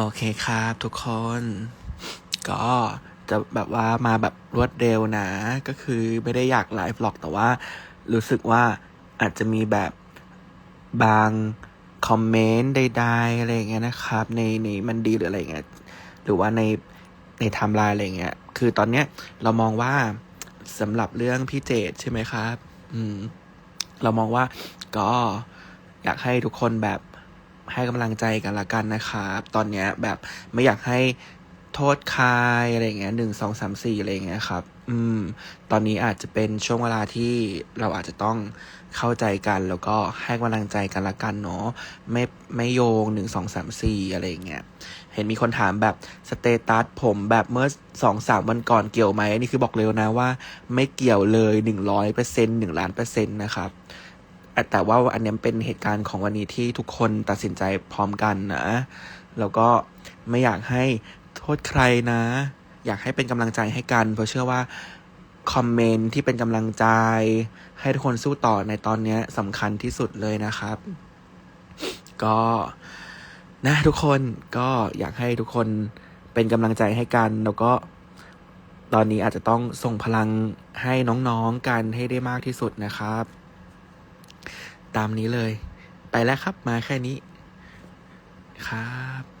โอเคครับทุกคน ก็จะแบบว่ามาแบบรวดเร็วนะ ก็คือไม่ได้อยากไลฟ์หรอกแต่ว่า รู้สึกว่าอาจจะมีแบบบางคอมเมนต์ใดๆอะไรอย่างเงี้ยนะครับ ในในมันดีหรืออะไรเงี้ยหรือว่าในในไทม์ไลน์อะไรเงี้ย คือตอนเนี้ยเรามองว่าสำหรับเรื่องพี่เจดใช่ไหมครับ อืม เรามองว่าก็อยากให้ทุกคนแบบ ให้กำลังใจกันละกันนะครับตอนเนี้ยแบบไม่อยากให้โทษใครอะไรเงี้ยหนึ่งสองสามสี่อะไรเงี้ยครับ อืม ตอนนี้อาจจะเป็นช่วงเวลาที่เราอาจจะต้องเข้าใจกันแล้วก็ให้กำลังใจกันละกันเนาะไม่ไม่โยงหนึ่งสองสามสี่อะไรเงี้ยเห็นมีคนถามแบบสเตตัสผมแบบเมื่อสองสามวันก่อนเกี่ยวไหมนี่คือบอกเลยนะว่า ไม่เกี่ยวเลยหนึ่งร้อยเปอร์เซ็นหนึ่งล้านเปอร์เซ็นต์นะครับ แต่ว่าอันนี้เป็นเหตุการณ์ของวันนี้ที่ทุกคนตัดสินใจพร้อมกันนะ แล้วก็ไม่อยากให้โทษใครนะ อยากให้เป็นกำลังใจให้กัน เพราะเชื่อว่าคอมเมนต์ที่เป็นกำลังใจ ให้ทุกคนสู้ต่อในตอนนี้สำคัญที่สุดเลยนะครับ ก็นะทุกคนก็อยากให้ทุกคนเป็นกำลังใจให้กัน แล้วก็ตอนนี้อาจจะต้องส่งพลังให้น้องๆกันให้ได้มากที่สุดนะครับ ตามนี้เลย ไปแล้วครับมาแค่นี้ครับ